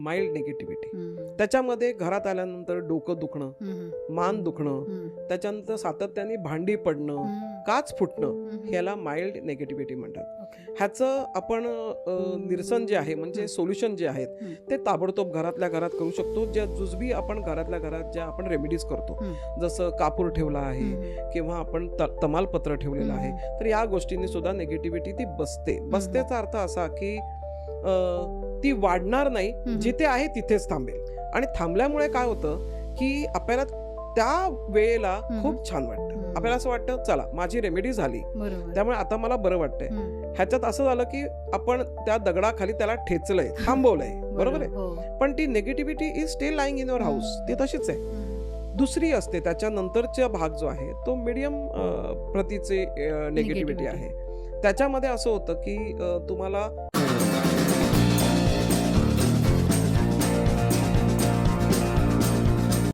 Mild negativity त्याच्यामध्ये घरात आल्यानंतर डोकं दुखणं मान दुखणं त्याच्यानंतर सातत्याने भांडी पडणं काच फुटणं ह्याला माइल्ड निगेटिव्हिटी म्हणतात. ह्याचं आपण निरसन जे आहे म्हणजे सोल्युशन जे आहेत. ते ताबडतोब घरातल्या घरात करू शकतो. ज्या जुजबी आपण घरातल्या घरात ज्या आपण रेमेडीज करतो. जसं कापूर ठेवला आहे किंवा आपण तमालपत्र ठेवलेलं आहे. तर या गोष्टींनी सुद्धा निगेटिव्हिटी ती बसते. बसतेचा अर्थ असा की ती वाढणार नाही. जिथे आहे तिथेच थांबेल. आणि थांबल्यामुळे काय होतं की आपल्याला त्या वेळेला. खूप छान वाटतं. आपल्याला असं वाटतं चला माझी रेमेडी झाली. त्यामुळे आता मला बरं वाटतंय. ह्याच्यात असं झालं की आपण त्या दगडाखाली त्याला ठेचलंय थांबवलंय. बरोबर आहे? हो. पण ती negativity is still lying in your house ती तशीच आहे. दुसरी असते त्याच्यानंतरचा भाग जो आहे तो मीडियम प्रतीचे निगेटिव्हिटी. आहे. त्याच्यामध्ये असं होतं की तुम्हाला